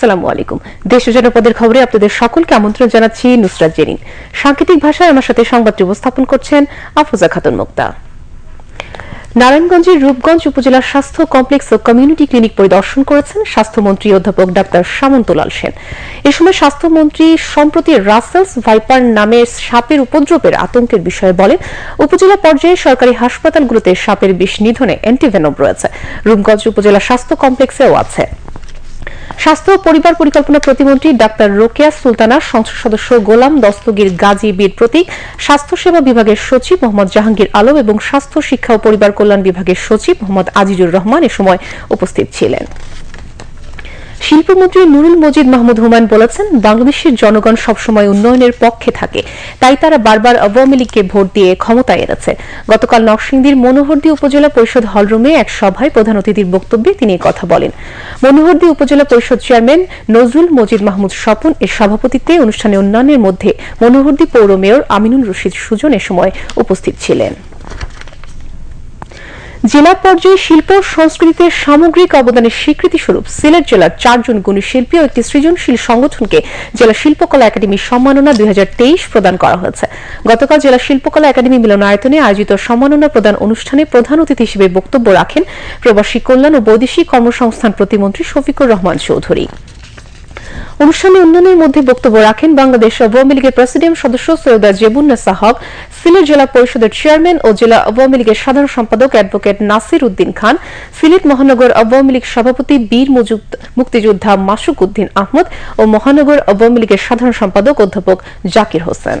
আসসালামু আলাইকুম। দেশ ও জনপদের খবরে আপনাদের সকলকে আমন্ত্রণ জানাচ্ছি নুসরাত জেরিন। সাংকেতিক ভাষায় আমার সাথে সংবাদটি উপস্থাপন করছেন আফরোজা খাতুন মুক্তা। নারায়ণগঞ্জের রূপগঞ্জ উপজেলার স্বাস্থ্য কমপ্লেক্স ও কমিউনিটি ক্লিনিক পরিদর্শন করেছেন স্বাস্থ্যমন্ত্রী অধ্যাপক ডাক্তার সামন্তলাল সেন। এ সময় স্বাস্থ্যমন্ত্রী সম্প্রতি রাসেলস ভাইপার নামের সাপের উপদ্রবের আতঙ্কের বিষয়ে বলেন, উপজেলা পর্যায়ে সরকারি হাসপাতালগুলোতে সাপের বিষ নিধনে অ্যান্টিভেনম রয়েছে। রূপগঞ্জ উপজেলা স্বাস্থ্য কমপ্লেক্সেও আছে। স্বাস্থ্য ও পরিবার পরিকল্পনা প্রতিমন্ত্রী ডাক্তার রোকেয়া সুলতানা, সংসদ সদস্য গোলাম দস্তগীর, গাজী বীর প্রতীক স্বাস্থ্যসেবা বিভাগের সচিব মোহাম্মদ জাহাঙ্গীর আলম এবং স্বাস্থ্য, শিক্ষা ও পরিবার কল্যাণ বিভাগের সচিব মোহাম্মদ আজিজুর রহমান এ সময় উপস্থিত ছিলেন। শিল্পমন্ত্রী নুরুল মজিদ মাহমুদ হুমায়ুন বলেছেন, বাংলাদেশের জনগণ সবসময় উন্নয়নের পক্ষে থাকে, তাই তারা বারবার আওয়ামী লীগকে ভোট দিয়ে ক্ষমতায় এনেছে। গতকাল নরসিংদীর মনোহরদী উপজেলা পরিষদ হলরুমে এক সভায় প্রধান অতিথির বক্তব্যে তিনি কথা বলেন। মনোহরদী উপজেলা পরিষদ চেয়ারম্যান নজরুল মজিদ মাহমুদ স্বপন এর সভাপতিত্বে অনুষ্ঠানে উন্নয়নের মধ্যে মনোহরদী পৌর মেয়র আমিনুল রশিদ সুজন এ সময় উপস্থিত ছিলেন। জেলা পর্যায়ে শিল্প, সংস্কৃতিতে সামগ্রিক অবদানের স্বীকৃতি স্বরূপ সিলেট জেলার চারজন গুণী শিল্পী ও একটি সৃজনশীল সংগঠনকে জেলা শিল্পকলা একাডেমির সম্মাননা দুই হাজার তেইশ প্রদান করা হয়েছে। গতকাল জেলা শিল্পকলা একাডেমি মিলনায়তনে আয়োজিত সম্মাননা প্রদান অনুষ্ঠানে প্রধান অতিথি হিসেবে বক্তব্য রাখেন প্রবাসী কল্যাণ ও বৈদেশিক কর্মসংস্থান প্রতিমন্ত্রী শফিকুর রহমান চৌধুরী। অনুষ্ঠানে উন্নয়নের মধ্যে বক্তব্য রাখেন বাংলাদেশ আওয়ামী লীগের প্রেসিডিয়াম সদস্য সৈয়দা জেবুন্না সাহাব, সিলেট জেলা পরিষদের চেয়ারম্যান ও জেলা আওয়ামী লীগের সাধারণ সম্পাদক অ্যাডভোকেট নাসির উদ্দিন খান, সিলেট মহানগর আওয়ামী লীগ সভাপতি বীর মুক্তিযোদ্ধা মাসুক উদ্দিন আহমদ ও মহানগর আওয়ামী লীগের সাধারণ সম্পাদক অধ্যাপক জাকির হোসেন।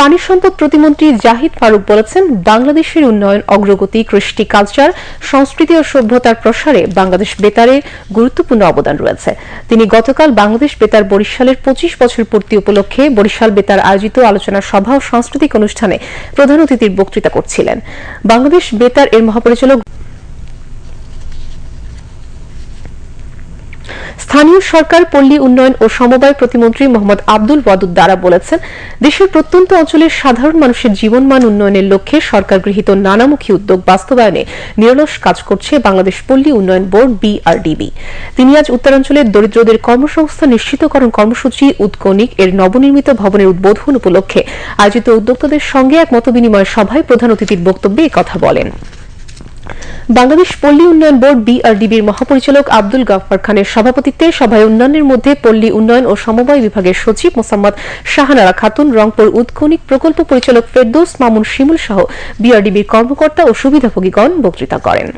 পানি সম্পদ প্রতিমন্ত্রী জাহিদ ফারুক বলেছেন, বাংলাদেশের উন্নয়ন, অগ্রগতি, কৃষ্টি কালচার, সংস্কৃতি ও সভ্যতার প্রসারে বাংলাদেশ বেতারে গুরুত্বপূর্ণ অবদান রয়েছে। তিনি গতকাল বাংলাদেশ বেতার বরিশালের পঁচিশ বছর পূর্তি উপলক্ষে বরিশাল বেতার আয়োজিত আলোচনা সভা ও সাংস্কৃতিক অনুষ্ঠানে প্রধান অতিথির বক্তৃতা করছিলেন। বাংলাদেশ বেতার এর মহাপরিচালক স্থানীয় সরকার, পল্লী উন্নয়ন ও সমবায় প্রতিমন্ত্রী মোহাম্মদ আব্দুল ওয়াদুদ দ্বারা বলেছেন, দেশের প্রত্যন্ত অঞ্চলের সাধারণ মানুষের জীবনমান উন্নয়নের লক্ষ্যে সরকার গৃহীত নানামুখী উদ্যোগ বাস্তবায়নে নিরলস কাজ করছে বাংলাদেশ পল্লী উন্নয়ন বোর্ড, বিআরডিবি। তিনি আজ উত্তরাঞ্চলের দরিদ্রদের কর্মসংস্থান নিশ্চিতকরণ কর্মসূচি উৎকনিক এর নবনির্মিত ভবনের উদ্বোধন উপলক্ষে আয়োজিত উদ্যোক্তাদের সঙ্গে এক মতবিনিময় সভায় প্রধান অতিথির বক্তব্যে কথা বলেন। বাংলাদেশ পল্লী উন্নয়ন বোর্ড বিআরডিবির মহাপরিচালক আব্দুল গাফফার খানের সভাপতিত্বে সভায় উন্নয়নের মধ্যে পল্লী উন্নয়ন ও সমবায় বিভাগের সচিব মোসাম্মদ শাহানারা খাতুন, রংপুর উৎকনিক প্রকল্প পরিচালক ফেরদৌস মামুন শিমুল সহ বিআরডিবির কর্মকর্তা ও সুবিধাভোগীগণ বক্তৃতা করেন।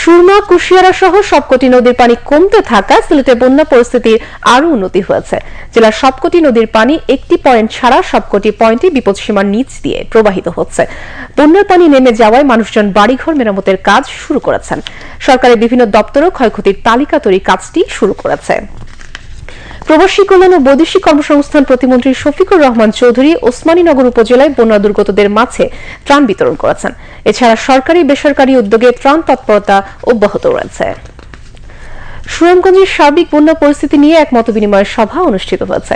সুরমা, কুশিয়ারা সহ সবকটি নদীর পানি কমতে থাকা সিলেটে বন্যা পরিস্থিতির আরও উন্নতি হয়েছে। জেলার সবকটি নদীর পানি একটি পয়েন্ট ছাড়া সবকটি পয়েন্টে বিপদসীমার নিচ দিয়ে প্রবাহিত হচ্ছে। বন্যার পানি নেমে যাওয়ায় মানুষজন বাড়িঘর মেরামতের কাজ শুরু করেছেন। সরকারের বিভিন্ন দপ্তরও ক্ষয়ক্ষতির তালিকা তৈরি কাজটি শুরু করেছে। প্রবাসী কল্যাণ ও বৈদেশিক কর্মসংস্থান প্রতিমন্ত্রী শফিকুর রহমান চৌধুরী ওসমানীনগর উপজেলায় বন্যা দুর্গতদের মাঝে ত্রাণ বিতরণ করেছেন। এছাড়া সরকারি বেসরকারি উদ্যোগে ত্রাণ তৎপরতা অব্যাহত রয়েছে। সুনামগঞ্জের সার্বিক বন্যা পরিস্থিতি নিয়ে এক মতবিনিময় সভা অনুষ্ঠিত হয়েছে।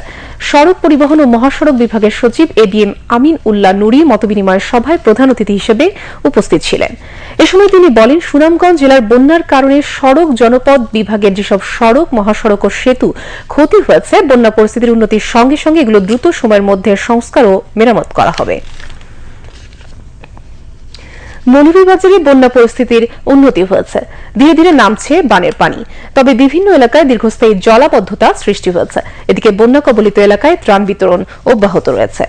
সড়ক পরিবহন ও মহাসড়ক বিভাগের সচিব এডিএম আমিন উল্লাহ নুরি মতবিনিময় সভায় প্রধান অতিথি হিসেবে উপস্থিত ছিলেন। এ সময় তিনি বলেন, সুনামগঞ্জ জেলার বন্যার কারণে সড়ক জনপদ বিভাগের যেসব সড়ক, মহাসড়ক ও সেতু ক্ষতি হয়েছে, বন্যা পরিস্থিতির উন্নতির সঙ্গে সঙ্গে এগুলো দ্রুত সময়ের মধ্যে সংস্কার ও মেরামত করা হবে। মৌলভীবাজারে বন্যা পরিস্থিতির উন্নতি হয়েছে। ধীরে ধীরে নামছে বানের পানি। তবে বিভিন্ন এলাকায় দীর্ঘস্থায়ী জলাবদ্ধতা সৃষ্টি হয়েছে। এদিকে বন্যা কবলিত এলাকায় ত্রাণ বিতরণ অব্যাহত রয়েছে।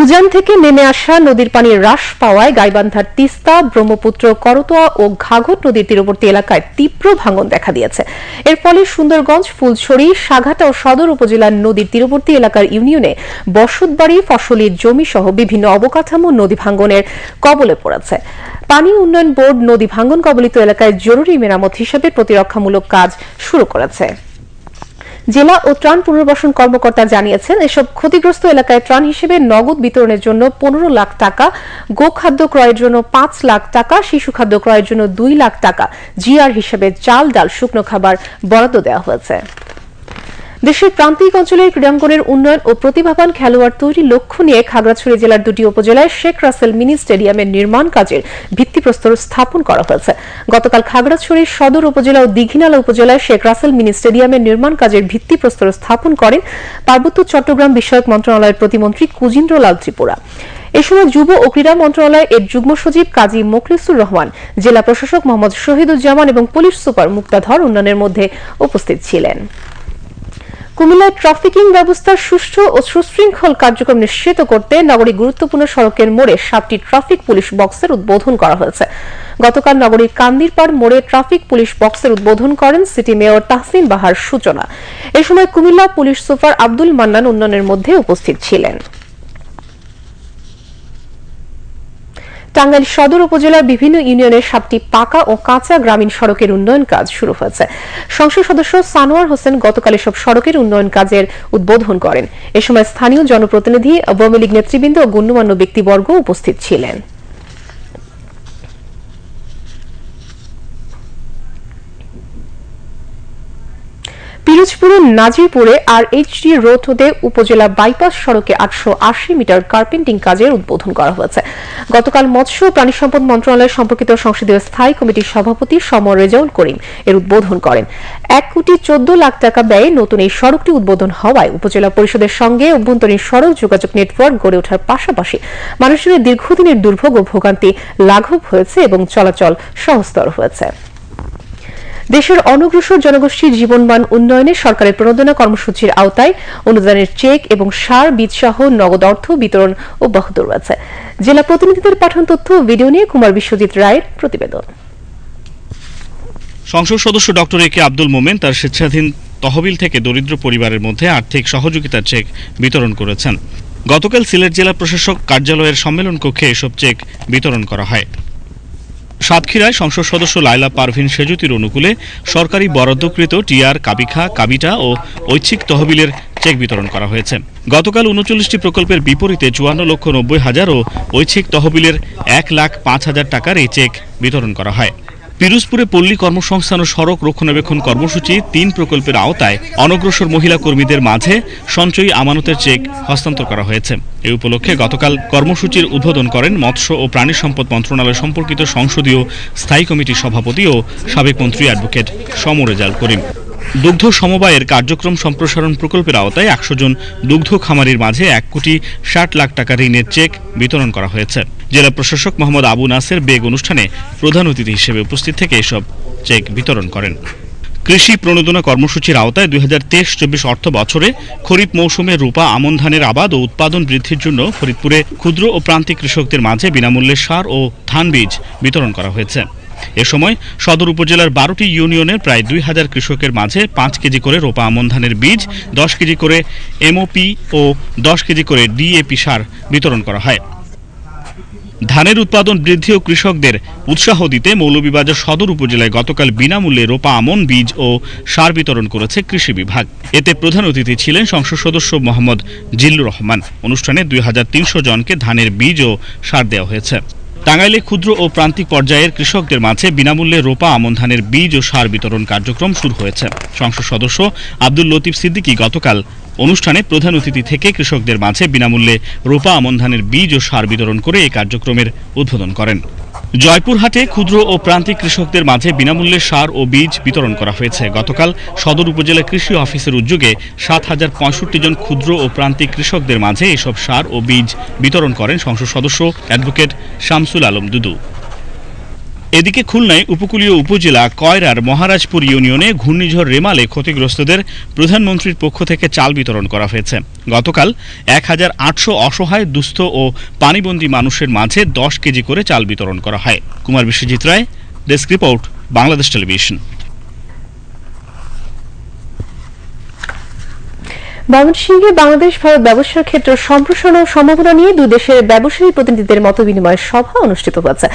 উজান থেকে নেমে আসা নদীর পানি হ্রাস পাওয়ায় গাইবান্ধার তিস্তা, ব্রহ্মপুত্র, করতোয়া ও ঘাঘট নদীর তীরবর্তী এলাকায় তীব্র ভাঙন দেখা দিয়েছে। এর ফলে সুন্দরগঞ্জ, ফুলছড়ি, সাঘাটা ও সদর উপজেলার নদীর তীরবর্তী এলাকার ইউনিয়নে বসতবাড়ি, ফসলের জমি সহ বিভিন্ন অবকাঠামো নদী ভাঙ্গনের কবলে পড়েছে। পানি উন্নয়ন বোর্ড নদী ভাঙ্গন কবলিত এলাকায় জরুরি মেরামত হিসেবে প্রতিরক্ষামূলক কাজ শুরু করেছে। জেলা ও ত্রাণ পুনর্বাসন কর্মকর্তা জানিয়েছেন, এসব ক্ষতিগ্রস্ত এলাকায় ত্রাণ হিসেবে নগদ বিতরণের জন্য পনেরো লাখ টাকা, গোখাদ্য ক্রয়ের জন্য পাঁচ লাখ টাকা, শিশু খাদ্য ক্রয়ের জন্য দুই লাখ টাকা, জিআর হিসেবে চাল, ডাল, শুকনো খাবার বরাদ্দ দেওয়া হয়েছে। দেশের প্রান্তিক অঞ্চলের ক্রীড়াঙ্গনের উন্নয়ন ও প্রতিভাবান খেলোয়াড় তৈরির লক্ষ্য নিয়ে খাগড়াছড়ি জেলার দুটি উপজেলায় শেখ রাসেল মিনি স্টেডিয়ামের নির্মাণ কাজের ভিত্তিপ্রস্তর স্থাপন করা হয়েছে। গতকাল খাগড়াছড়ির সদর উপজেলা ও দীঘিনালা উপজেলায় শেখ রাসেল মিনি স্টেডিয়ামের নির্মাণ কাজের ভিত্তিপ্রস্তর স্থাপন করেন পার্বত্য চট্টগ্রাম বিষয়ক মন্ত্রণালয়ের প্রতিমন্ত্রী কুজিন্দ্র লাল ত্রিপুরা। এ সময় যুব ও ক্রীড়া মন্ত্রণালয় এর যুগ্ম সচিব কাজী মোখলিসুর রহমান, জেলা প্রশাসক মোহাম্মদ শহীদুজ্জামান এবং পুলিশ সুপার মুক্তাধর উন্নয়নের মধ্যে উপস্থিত ছিলেন। কুমিল্লায় ট্রাফিকিং ব্যবস্থার সুষ্ঠু ও সুশৃঙ্খল কার্যক্রম নিশ্চিত করতে নগরীর গুরুত্বপূর্ণ সড়কের মোড়ে সাতটি ট্রাফিক পুলিশ বক্সের উদ্বোধন করা হয়েছে। গতকাল নগরীর কান্দিরপাড় মোড়ে ট্রাফিক পুলিশ বক্সের উদ্বোধন করেন সিটি মেয়র তাহসিন বাহার সূচনা। এ সময় কুমিল্লা পুলিশ সুপার আব্দুল মান্নান উন্নয়নের মধ্যে উপস্থিত ছিলেন। টাঙ্গাইল সদর উপজেলার বিভিন্ন ইউনিয়নের সাতটি পাকা ও কাঁচা গ্রামীণ সড়কের উন্নয়ন কাজ শুরু হয়েছে। সংসদ সদস্য সানোয়ার হোসেন গতকাল এসব সড়কের উন্নয়ন কাজের উদ্বোধন করেন। এ সময় স্থানীয় জনপ্রতিনিধি আওয়ামী লীগ নেতৃবৃন্দ ও গণ্যমান্য ব্যক্তিবর্গ উপস্থিত ছিলেন। পিরোজপুরের নাজিরপুরে আর এইচডি রোড হতে উপজেলা বাইপাস সড়কে আটশো আশি মিটার কার্পেন্টিং কাজের উদ্বোধন করা হয়েছে। গতকাল মৎস্য ও প্রাণী সম্পদ মন্ত্রণালয় সম্পর্কিত সংসদীয় স্থায়ী কমিটির সভাপতি সমর রেজাউল করিম এর উদ্বোধন করেন। এক কোটি চোদ্দ লাখ টাকা ব্যয়ে নতুন এই সড়কটি উদ্বোধন হওয়ায় উপজেলা পরিষদের সঙ্গে অভ্যন্তরীণ সড়ক যোগাযোগ নেটওয়ার্ক গড়ে ওঠার পাশাপাশি মানুষের দীর্ঘদিনের দুর্ভোগ ও ভোগান্তি লাঘব হয়েছে এবং চলাচল সহজতর হয়েছে। দেশের অনগ্রসর জনগোষ্ঠীর জীবনমান উন্নয়নে সরকারের প্রণোদনা কর্মসূচির আওতায় অনুদানের চেক এবং সার বীজ সহ নগদ অর্থ বিতরণ অব্যাহত রয়েছে। জেলা প্রতিনিধিদের পাঠান তথ্য ভিডিও নিয়ে কুমার বিশ্বজিৎ রায়ের প্রতিবেদন। সংসদ সদস্য ডক্টর এ কে আব্দুল মোমেন তার স্বেচ্ছাধীন তহবিল থেকে দরিদ্র পরিবারের মধ্যে আর্থিক সহযোগিতার চেক বিতরণ করেছেন। গতকাল সিলেট জেলা প্রশাসক কার্যালয়ের সম্মেলন কক্ষে এসব চেক বিতরণ করা হয়। সাতক্ষীরায় সংসদ সদস্য লাইলা পারভিন সেজুতির অনুকূলে সরকারি বরাদ্দকৃত টিয়ার কাবিখা কাবিটা ও ঐচ্ছিক তহবিলের চেক বিতরণ করা হয়েছে। গতকাল উনচল্লিশটি প্রকল্পের বিপরীতে চুয়ান্ন লক্ষ নব্বই হাজার ও ঐচ্ছিক তহবিলের এক লাখ পাঁচ হাজার টাকার এই চেক বিতরণ করা হয়। পিরোজপুরে পল্লী কর্মসংস্থান ও সড়ক রক্ষণাবেক্ষণ কর্মসূচি তিন প্রকল্পের আওতায় অনগ্রসর মহিলা কর্মীদের মাঝে সঞ্চয়ী আমানতের চেক হস্তান্তর করা হয়েছে। এ উপলক্ষে গতকাল কর্মসূচির উদ্বোধন করেন মৎস্য ও প্রাণী সম্পদ মন্ত্রণালয় সম্পর্কিত সংসদীয় স্থায়ী কমিটির সভাপতি ও সাবেক মন্ত্রী অ্যাডভোকেট সমরেজাল করিম। দুগ্ধ সমবায়ের কার্যক্রম সম্প্রসারণ প্রকল্পের আওতায় একশো জন দুগ্ধ খামারির মাঝে এক কোটি ষাট লাখ টাকা ঋণের চেক বিতরণ করা হয়েছে। জেলা প্রশাসক মোহাম্মদ আবু নাসের বেগ অনুষ্ঠানে প্রধান অতিথি হিসেবে উপস্থিত থেকে এসব চেক বিতরণ করেন। কৃষি প্রণোদনা কর্মসূচির আওতায় দুই হাজার তেইশ চব্বিশ অর্থ বছরে খরিফ মৌসুমে রূপা, আমন ধানের আবাদ ও উৎপাদন বৃদ্ধির জন্য ফরিদপুরে ক্ষুদ্র ও প্রান্তিক কৃষকদের মাঝে বিনামূল্যে সার ও ধান বীজ বিতরণ করা হয়েছে। এ সময় সদর উপজেলার বারোটি ইউনিয়নের প্রায় দুই হাজার কৃষকের মাঝে পাঁচ কেজি করে রোপা আমন ধানের বীজ, দশ কেজি করে এমওপি ও দশ কেজি করে ডিএপি সার বিতরণ করা হয়। ধানের উৎপাদন বৃদ্ধি ও কৃষকদের উৎসাহ দিতে মৌলভীবাজার সদর উপজেলায় গতকাল বিনামূল্যে রোপা আমন বীজ ও সার বিতরণ করেছে কৃষি বিভাগ। এতে প্রধান অতিথি ছিলেন সংসদ সদস্য মোহাম্মদ জিল্লুর রহমান। অনুষ্ঠানে দুই হাজার তিনশো জনকে ধানের বীজ ও সার দেওয়া হয়েছে। টাঙ্গাইলে ক্ষুদ্র ও প্রান্তিক পর্যায়ের কৃষকদের মাঝে বিনামূল্যে রোপা, আমন ধানের বীজ ও সার বিতরণ কার্যক্রম শুরু হয়েছে। সংসদ সদস্য আব্দুল লতিফ সিদ্দিকী গতকাল অনুষ্ঠানে প্রধান অতিথি থেকে কৃষকদের মাঝে বিনামূল্যে রোপা, আমন ধানের বীজ ও সার বিতরণ করে এই কার্যক্রমের উদ্বোধন করেন। জয়পুরহাটে ক্ষুদ্র ও প্রান্তিক কৃষকদের মাঝে বিনামূল্যে সার ও বীজ বিতরণ করা হয়েছে। গতকাল সদর উপজেলা কৃষি অফিসের উদ্যোগে সাত হাজার পঁয়ষট্টি জন ক্ষুদ্র ও প্রান্তিক কৃষকদের মাঝে এসব সার ও বীজ বিতরণ করেন সংসদ সদস্য অ্যাডভোকেট শামসুল আলম দুদু। এদিকে খুলনায় উপকূলীয় উপজেলা কয়রার মহারাজপুর ইউনিয়নে ঘূর্ণিঝড় রেমালে ক্ষতিগ্রস্তদের প্রধানমন্ত্রীর পক্ষ থেকে চাল বিতরণ করা হয়েছে। গতকাল এক হাজার আটশো অসহায়, দুস্থ ও পানিবন্দী মানুষের মাঝে দশ কেজি করে চাল বিতরণ করা হয়। Kumar Biswajit Roy, desk report, Bangladesh television. ময়মনসিংহে বাংলাদেশ, ভারত ব্যবসার ক্ষেত্র সম্প্রসারণ ও সম্ভাবনা নিয়ে দুই দেশের ব্যবসায়ী প্রতিনিধিদের মত বিনিময় সভা অনুষ্ঠিত হয়েছে।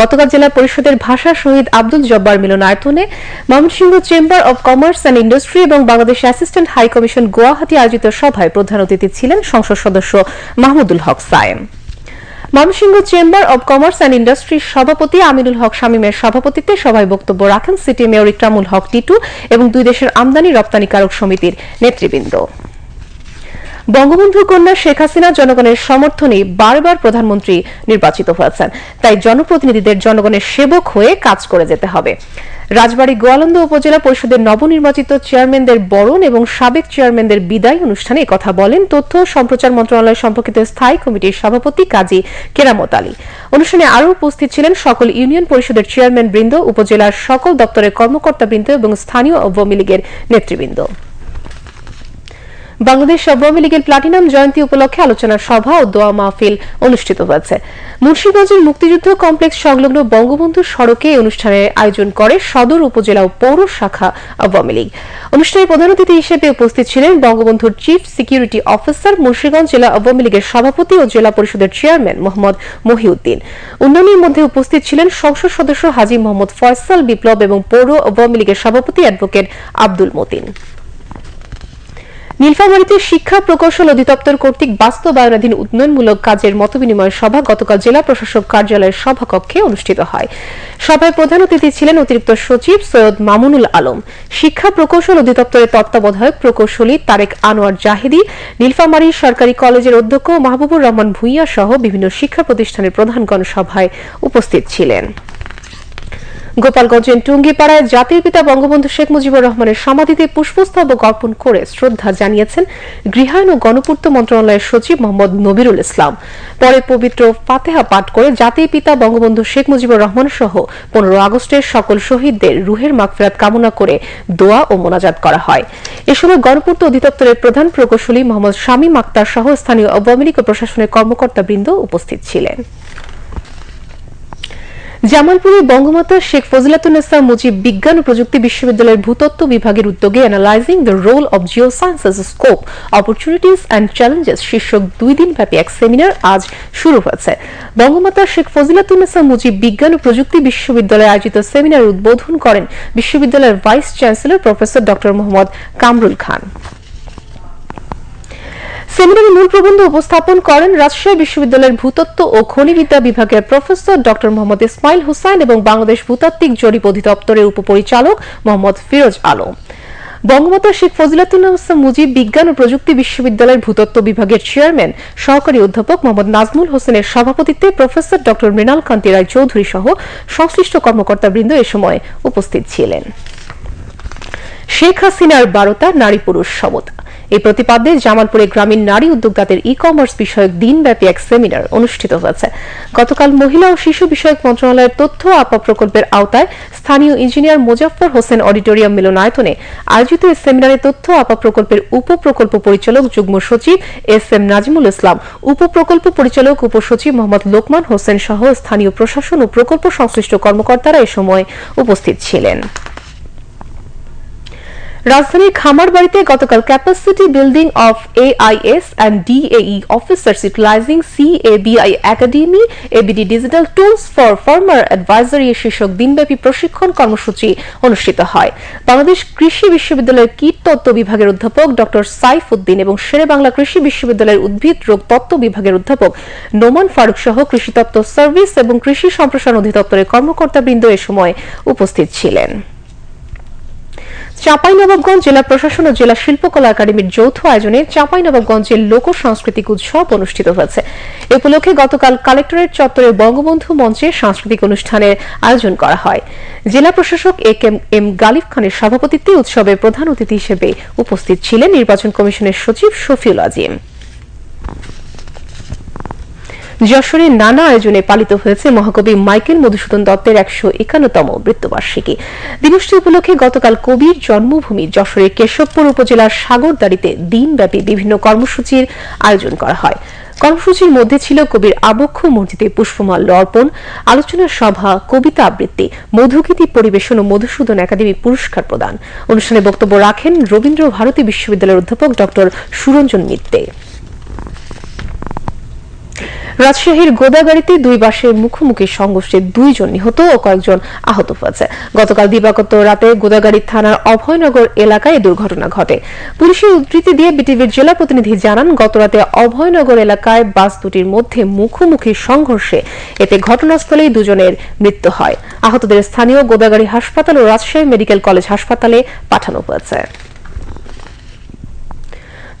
গতকাল জেলা পরিষদের ভাষা শহীদ আব্দুল জব্বার মিলনায়তনে Mymensingh chamber of commerce and industry এবং Bangladesh assistant high commission Guwahati আয়োজিত সভায় প্রধান অতিথি ছিলেন সংসদ সদস্য Mahmudul Haque Sayem. Mymensingh chamber of commerce and ইন্ডাস্ট্রির সভাপতি আমিনুল হক শামীমের সভাপতিত্বে সভায় বক্তব্য রাখেন সিটি মেয়র ইকরামুল হক টিটু এবং দুই দেশের আমদানি রপ্তানিকারক সমিতির নেতৃবৃন্দ। বঙ্গবন্ধু কন্যা শেখ হাসিনা জনগণের সমর্থনে বারবার প্রধানমন্ত্রী নির্বাচিত হয়েছেন। তাই জনপ্রতিনিধিদের জনগণের সেবক হয়ে কাজ করে যেতে হবে। রাজবাড়ী গোয়ালন্দ উপজেলা পরিষদের নবনির্বাচিত চেয়ারম্যানদের বরণ এবং সাবেক চেয়ারম্যানদের বিদায় অনুষ্ঠানে কথা বলেন তথ্য সম্প্রচার মন্ত্রণালয় সম্পর্কিত স্থায়ী কমিটির সভাপতি কাজী কেরামত আলী। অনুষ্ঠানে আরও উপস্থিত ছিলেন সকল ইউনিয়ন পরিষদের চেয়ারম্যান বৃন্দ উপজেলার সকল দপ্তরের কর্মকর্তা বৃন্দ এবং স্থানীয় আওয়ামী লীগের নেতৃবৃন্দ। বাংলাদেশ আওয়ামী লীগের প্লাটিনাম জয়ন্তী উপলক্ষে আলোচনা সভা ও দোয়া মাহফিল অনুষ্ঠিত হয়েছে। মুন্সিগঞ্জের মুক্তিযুদ্ধ কমপ্লেক্স সংলগ্ন বঙ্গবন্ধু সড়কে অনুষ্ঠানের আয়োজন করে সদর উপজেলা ও পৌর শাখা আওয়ামী লীগ। অনুষ্ঠানে প্রধান অতিথি হিসেবে উপস্থিত ছিলেন বঙ্গবন্ধুর চিফ সিকিউরিটি অফিসার, মুন্সিগঞ্জ জেলা আওয়ামী লীগের সভাপতি ও জেলা পরিষদের চেয়ারম্যান মোহাম্মদ মহিউদ্দিন। উন্নয়নের মধ্যে উপস্থিত ছিলেন সংসদ সদস্য হাজী মোহাম্মদ ফয়সাল বিপ্লব এবং পৌর আওয়ামী লীগের সভাপতি অ্যাডভোকেট আব্দুল মতিন। নীলফামারীতে শিক্ষা প্রকৌশল অধিদপ্তর কর্তৃক বাস্তবায়নাধীন উন্নয়নমূলক কাজের মতবিনিময় সভা গতকাল জেলা প্রশাসক কার্যালয়ের সভাকক্ষে অনুষ্ঠিত হয়। সভায় প্রধান অতিথি ছিলেন অতিরিক্ত সচিব সৈয়দ মামুনুল আলম। শিক্ষা প্রকৌশল অধিদপ্তরের তত্ত্বাবধায়ক প্রকৌশলী তারেক আনোয়ার জাহিদি, নীলফামারী সরকারি কলেজের অধ্যক্ষ মাহবুবুর রহমান ভুইয়া সহ বিভিন্ন শিক্ষা প্রতিষ্ঠানের প্রধানগণ সভায় উপস্থিত ছিলেন। গোপালগঞ্জের টুঙ্গিপাড়ায় জাতির পিতা বঙ্গবন্ধু শেখ মুজিবুর রহমানের সমাধিতে পুষ্পস্তবক অর্পণ করে শ্রদ্ধা জানিয়েছেন গৃহায়ন ও গণপূর্ত মন্ত্রণালয়ের সচিব মোহাম্মদ নবিরুল ইসলাম। পরে পবিত্র ফাতেহা পাঠ করে জাতির পিতা বঙ্গবন্ধু শেখ মুজিবুর রহমান সহ পনেরো আগস্টের সকল শহীদদের রুহের মাগফিরাত কামনা করে দোয়া ও মোনাজাত করা হয়। এ সময় গণপূর্ত অধিদপ্তরের প্রধান প্রকৌশলী মোহাম্মদ শামীম আক্তার সহ স্থানীয় আওয়ামী লীগ প্রশাসনের কর্মকর্তাবৃন্দ উপস্থিত ছিলেন। জামালপুরে বঙ্গমাতা শেখ ফজিলাতুন্নেসা মুজিব বিজ্ঞান ও প্রযুক্তি বিশ্ববিদ্যালয়ের ভূতত্ত্ব বিভাগের উদ্যোগে analysing the role of geosciences scope opportunities and challenges শীর্ষক দুই দিন ব্যাপী এক সেমিনার আজ শুরু হয়েছে। বঙ্গমাতা শেখ ফজিলাতুন্নেসা মুজিব বিজ্ঞান ও প্রযুক্তি বিশ্ববিদ্যালয়ে আয়োজিত সেমিনার উদ্বোধন করেন বিশ্ববিদ্যালয়ের ভাইস চ্যান্সেলর প্রফেসর ড মোহাম্মদ কামরুল খান। সেমিনারে মূল প্রবন্ধ উপস্থাপন করেন রাজশাহী বিশ্ববিদ্যালয়ের ভূতত্ত্ব ও খনিবিদ্যা বিভাগের প্রফেসর ড মোহাম্মদ ইসমাইল হুসাইন এবং বাংলাদেশ ভূতাত্ত্বিক জরিপ অধিদপ্তরের উপপরিচালক মোহাম্মদ ফিরোজ আলম। বঙ্গমাতা শেখ ফজিলাতুন্নেসা মুজিব বিজ্ঞান ও প্রযুক্তি বিশ্ববিদ্যালয়ের ভূতত্ত্ব বিভাগের চেয়ারম্যান, সহকারী অধ্যাপক মোহাম্মদ নাজমুল হোসেনের সভাপতিত্বে প্রফেসর ড মৃণাল কান্তি রায় চৌধুরী সহ সংশ্লিষ্ট কর্মকর্তাবৃন্দ এ সময় উপস্থিত ছিলেন। শেখ হাসিনার বারোটা নারী পুরুষ সমতা। এই প্রতিপাদ্যে জামালপুরে গ্রামীণ নারী উদ্যোক্তাদের ই কমার্স বিষয়ক দিনব্যাপী এক সেমিনার অনুষ্ঠিত হয়েছে। গতকাল মহিলা ও শিশু বিষয়ক মন্ত্রণালয়ের তথ্য আপা প্রকল্পের আওতায় স্থানীয় ইঞ্জিনিয়ার মুজাফফর হোসেন অডিটোরিয়াম মিলনায়তনে আয়োজিত এই সেমিনারে তথ্য আপা প্রকল্পের উপপ্রকল্প পরিচালক, যুগ্ম সচিব এস এম নাজিমুল ইসলাম, উপপ্রকল্প পরিচালক, উপসচিব মোহাম্মদ লোকমান হোসেন সহ স্থানীয় প্রশাসন ও প্রকল্প সংশ্লিষ্ট কর্মকর্তারা এ সময় উপস্থিত ছিলেন। রাজধানীর খামারবাড়িতে গতকাল capacity building of AIS and DAE officers utilising CABI academy ABD digital tools for farmer advisory শীর্ষক দিনব্যাপী প্রশিক্ষণ কর্মসূচি অনুষ্ঠিত হয়। বাংলাদেশ কৃষি বিশ্ববিদ্যালয়ের কীট তত্ত্ব বিভাগের অধ্যাপক ড সাইফ উদ্দিন এবং শেরে বাংলা কৃষি বিশ্ববিদ্যালয়ের উদ্ভিদ রোগ তত্ত্ব বিভাগের অধ্যাপক নোমান ফারুক সহ কৃষি তত্ত্ব সার্ভিস এবং কৃষি সম্প্রসারণ অধিদপ্তরের কর্মকর্তাবৃন্দ এ সময় উপস্থিত ছিলেন। চাঁপাইনবাবগঞ্জ জেলা প্রশাসন ও জেলা শিল্পকলা একাডেমির যৌথ আয়োজনে চাঁপাইনবাবগঞ্জের লোক সাংস্কৃতিক উৎসব অনুষ্ঠিত হয়েছে। এ উপলক্ষে গতকাল কালেক্টরেট চত্বরে বঙ্গবন্ধু মঞ্চে সাংস্কৃতিক অনুষ্ঠানের আয়োজন করা হয়। জেলা প্রশাসক এ কে এম গালিব খানের সভাপতিত্বে উৎসবে প্রধান অতিথি হিসেবে উপস্থিত ছিলেন নির্বাচন কমিশনের সচিব শফিউল আজিম। যশোরে নানা আয়োজনে পালিত হয়েছে মহাকবি মাইকেল মধুসূদন দত্তের একশো একান্নতম মৃত্যুবার্ষিকী দিবসটি উপলক্ষে গতকাল কবির জন্মভূমি যশোরের কেশবপুর উপজেলার সাগরদাড়িতে দিনব্যাপী বিভিন্ন কর্মসূচির আয়োজন করা হয়। কর্মসূচির মধ্যে ছিল কবির আবক্ষ মূর্তিতে পুষ্পমাল্য অর্পণ, আলোচনা সভা, কবিতা আবৃত্তি, মধুগীতি পরিবেশন ও মধুসূদন একাডেমি পুরস্কার প্রদান। অনুষ্ঠানে বক্তব্য রাখেন রবীন্দ্র ভারতী বিশ্ববিদ্যালয়ের অধ্যাপক ড সুরঞ্জন মিত্তে। রাজশাহীর গোদাগাড়িতে দুই বাসের মুখোমুখি সংঘর্ষে দুইজন নিহত ও কয়েকজন আহত হয়েছে। গতকাল দিবাগত রাতে গোদাগাড়ি থানার অভয়নগর এলাকায় এই দুর্ঘটনা ঘটে। পুলিশের উদ্ধৃতি দিয়ে বিটিভির জেলা প্রতিনিধি জানান, গতরাতে অভয়নগর এলাকায় বাস দুটির মধ্যে মুখোমুখি সংঘর্ষে এতে ঘটনাস্থলেই দুজনের মৃত্যু হয়। আহতদের স্থানীয় গোদাগাড়ি হাসপাতাল ও রাজশাহী মেডিকেল কলেজ হাসপাতালে পাঠানো হয়েছে।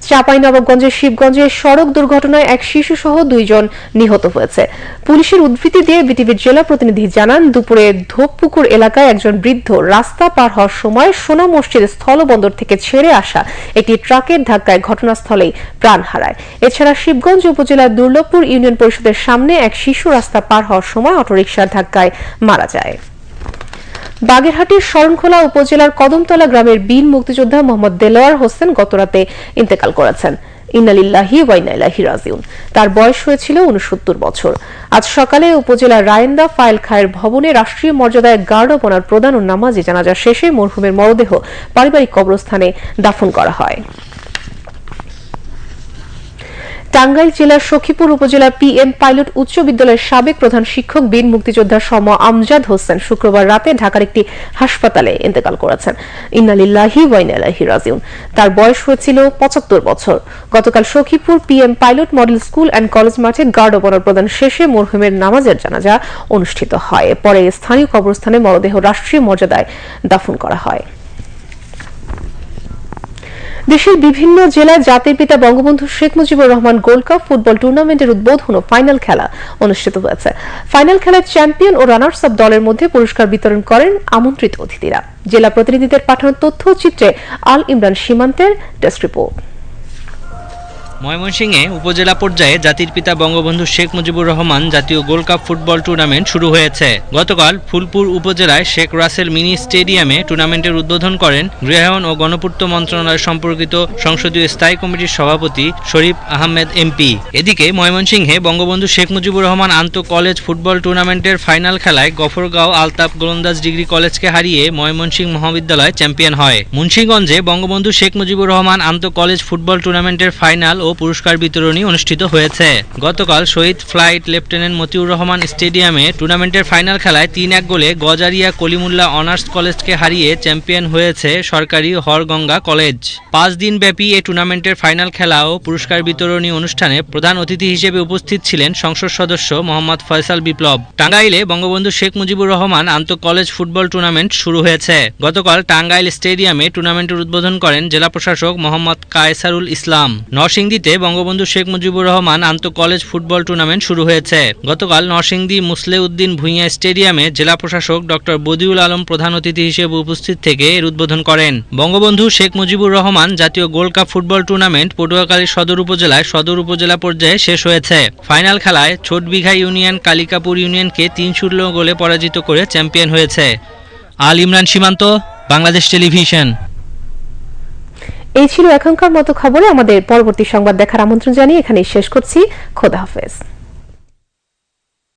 চাঁপাইনবাবগঞ্জের শিবগঞ্জে সড়ক দুর্ঘটনায় এক শিশু সহ দুইজন নিহত হয়েছে। পুলিশের উদ্ধৃতি দিয়ে বিটিভির জেলা প্রতিনিধি জানান, দুপুরে ধোপপুকুর এলাকায় একজন বৃদ্ধ রাস্তা পার হওয়ার সময় সোনা মসজিদ স্থলবন্দর থেকে ছেড়ে আসা একটি ট্রাকের ধাক্কায় ঘটনাস্থলেই প্রাণ হারায়। এছাড়া শিবগঞ্জ উপজেলার দুর্লভপুর ইউনিয়ন পরিষদের সামনে এক শিশু রাস্তা পার হওয়ার সময় অটোরিকশার ধাক্কায় মারা যায়। বাগেরহাটের শরণখোলা উপজেলার কদমতলা গ্রামের বীর মুক্তিযোদ্ধা মোহাম্মদ দেলোয়ার হোসেন গতরাতে ইন্তেকাল করেছেন। ইন্নালিল্লাহি ওয়াইনাইলাহি রাজিউন। তার বয়স হয়েছিল উনসত্তর বছর। আজ সকালে উপজেলার রায়েন্দা ফাইল খায়ের ভবনে রাষ্ট্রীয় মর্যাদায় গার্ড অব অনার প্রদান ও নামাজে জানাজা শেষে মরহুমের মরদেহ পারিবারিক কবরস্থানে দাফন করা হয়। টাঙ্গাইল জেলার সখীপুর উপজেলার পিএম পাইলট উচ্চ বিদ্যালয়ের সাবেক প্রধান শিক্ষক বীর মুক্তিযোদ্ধা সম আমজাদ হোসেন শুক্রবার রাতে ঢাকার একটি হাসপাতালে ইন্তেকাল করেছেন। ইন্নালিল্লাহি ওয়াইনালাহি রাজিউন। তার বয়স হয়েছিল পঁচাত্তর বছর। গতকাল Sakhipur PM pilot model school and college মাঠে গার্ড অব অনার প্রদান শেষে মরহুমের নামাজের জানাজা অনুষ্ঠিত হয়। পরে স্থানীয় কবরস্থানে মরদেহ রাষ্ট্রীয় মর্যাদায় দাফন করা হয়। দেশের বিভিন্ন জেলায় জাতির পিতা Bangabandhu Sheikh Mujibur Rahman gold cup football টুর্নামেন্টের উদ্বোধন ও ফাইনাল খেলা অনুষ্ঠিত হয়েছে। ফাইনাল খেলায় চ্যাম্পিয়ন ও রানার্স আপ দলের মধ্যে পুরস্কার বিতরণ করেন আমন্ত্রিত অতিথিরা। জেলা প্রতিনিধিদের পাঠানো তথ্য চিত্রে আল ইমরান সীমান্তের ডেস্ক রিপোর্ট ময়মনসিংহে উপজেলা পর্যায়ে জাতির পিতা বঙ্গবন্ধু শেখ মুজিবুর রহমান জাতীয় গোল্ড কাপ ফুটবল টুর্নামেন্ট শুরু হয়েছে। গতকাল ফুলপুর উপজেলায় শেখ রাসেল মিনি স্টেডিয়ামে টুর্নামেন্টের উদ্বোধন করেন গৃহায়ন ও গণপূর্ত মন্ত্রণালয় সম্পর্কিত সংসদীয় স্থায়ী কমিটির সভাপতি শরীফ আহমেদ এমপি। এদিকে ময়মনসিংহে বঙ্গবন্ধু শেখ মুজিবুর রহমান আন্ত কলেজ ফুটবল টুর্নামেন্টের ফাইনাল খেলায় গফরগাঁও আলতাপ গোলন্দাজ ডিগ্রি কলেজকে হারিয়ে ময়মনসিংহ মহাবিদ্যালয় চ্যাম্পিয়ন হয়। মুন্সিগঞ্জে বঙ্গবন্ধু শেখ মুজিবুর রহমান আন্ত কলেজ ফুটবল টুর্নামেন্টের ফাইনাল ও পুরস্কার বিতরণী অনুষ্ঠিত হয়েছে। গতকাল শহীদ ফ্লাইট লেফটেন্যান্ট মতিউর রহমান স্টেডিয়ামে টুর্নামেন্টের ফাইনাল খেলায় তিন এক গোলে গজারিয়া কলিমুল্লা অনার্স কলেজকে হারিয়ে চ্যাম্পিয়ন হয়েছে সরকারি হরগঙ্গা কলেজ। পাঁচ দিন ব্যাপী এই টুর্নামেন্টের ফাইনাল খেলা ও পুরস্কার বিতরণী অনুষ্ঠানে প্রধান অতিথি হিসেবে উপস্থিত ছিলেন সংসদ সদস্য মোহাম্মদ ফয়সাল বিপ্লব। টাঙ্গাইলে বঙ্গবন্ধু শেখ মুজিবুর রহমান আন্ত কলেজ ফুটবল টুর্নামেন্ট শুরু হয়েছে। গতকাল টাঙ্গাইল স্টেডিয়ামে টুর্নামেন্টের উদ্বোধন করেন জেলা প্রশাসক মোহাম্মদ কায়সারুল ইসলাম। নরসিংদীতে বঙ্গবন্ধু শেখ মুজিবুর রহমান আন্ত কলেজ ফুটবল টুর্নামেন্ট শুরু হয়েছে। গতকাল নরসিংদী মুসলে উদ্দিন ভূঁইয়া স্টেডিয়ামে জেলা প্রশাসক ডক্টর বদিউল আলম প্রধান অতিথি হিসেবে উপস্থিত থেকে এর উদ্বোধন করেন। বঙ্গবন্ধু শেখ মুজিবুর রহমান জাতীয় gold cup football tournament Patuakhali সদর উপজেলায় সদর উপজেলা পর্যায়ে শেষ হয়েছে। ফাইনাল খেলায় ছোটবিঘা ইউনিয়ন কালিকাপুর ইউনিয়নকে তিন শূন্য গোলে পরাজিত করে চ্যাম্পিয়ন হয়েছে। আল ইমরান সীমান্ত, বাংলাদেশ টেলিভিশন। এই ছিল এখনকার মতো খবরে আমাদের পরবর্তী সংবাদ দেখার আমন্ত্রণ জানিয়ে এখানেই শেষ করছি। খোদা হাফেজ।